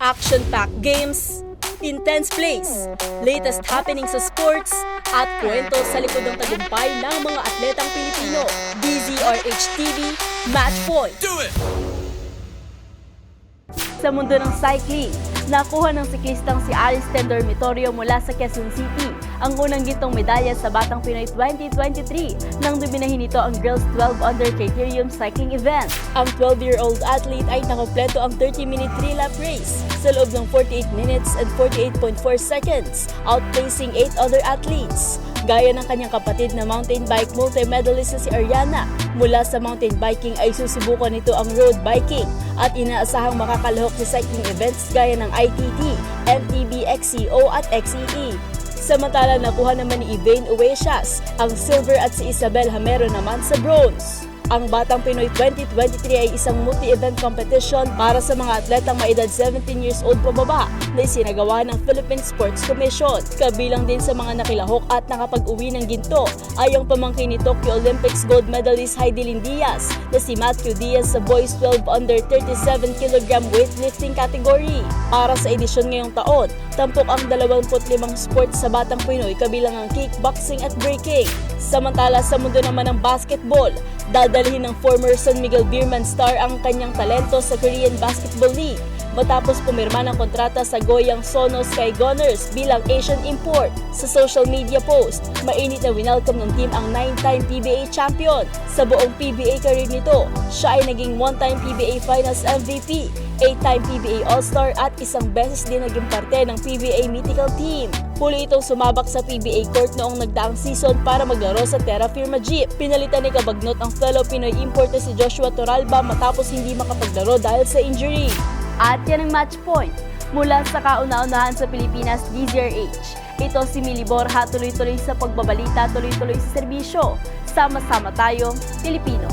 action-packed games, intense plays, latest happenings sa sports, at kwento sa likod ng tagumpay ng mga atletang Pilipino. DZRH TV, Match Point. Sa mundo ng cycling, nakuha ng siklistang si Ariston Dormitorio mula sa Quezon City ang unang gintong medalya sa Batang Pinoy 2023 nang duminahin nito ang Girls 12 Under Criterium Cycling Event. Ang 12-year-old athlete ay nakompleto ang 30-minute 3-lap race sa loob ng 48 minutes and 48.4 seconds, outpacing 8 other athletes. Gaya ng kanyang kapatid na mountain bike multi-medalist na si Ariana, mula sa mountain biking ay susubukan nito ang road biking at inaasahang makakalahok sa cycling events gaya ng ITT, MTB XCO at XEE. Samantala nakuha naman ni Ivane Uesias ang silver at si Isabel Hamero naman sa bronze. Ang Batang Pinoy 2023 ay isang multi-event competition para sa mga atletang maedad 17 years old pababa na isinagawa ng Philippine Sports Commission. Kabilang din sa mga nakilahok at nakapag-uwi ng ginto ay ang pamangkin ni Tokyo Olympics gold medalist Heidi Diaz na si Matthew Diaz sa Boys 12 under 37 kg weightlifting category. Para sa edisyon ngayong taon, tampok ang 25 sports sa Batang Pinoy kabilang ang kickboxing at breaking. Samantala sa mundo naman ng basketball, dadalhin ng former San Miguel Beerman star ang kanyang talento sa Korean Basketball League matapos pumirma ng kontrata sa Goyang Sono Sky Gunners bilang Asian import. Sa social media post, mainit na winelcome ng team ang 9-time PBA champion. Sa buong PBA career nito, siya ay naging 1-time PBA Finals MVP, 8-time PBA All-Star at isang beses din naging parte ng PBA Mythical Team. Huli itong sumabak sa PBA court noong nagdaang season para maglaro sa Terra Firma Jeep. Pinalitan ni Kabagnot ang fellow Pinoy import na si Joshua Toralba matapos hindi makapaglaro dahil sa injury. At yan ang match point mula sa kauna-unahan sa Pilipinas DZRH. Ito si Mili Borja tuloy-tuloy sa pagbabalita, tuloy-tuloy sa serbisyo. Sama-sama tayong Pilipino.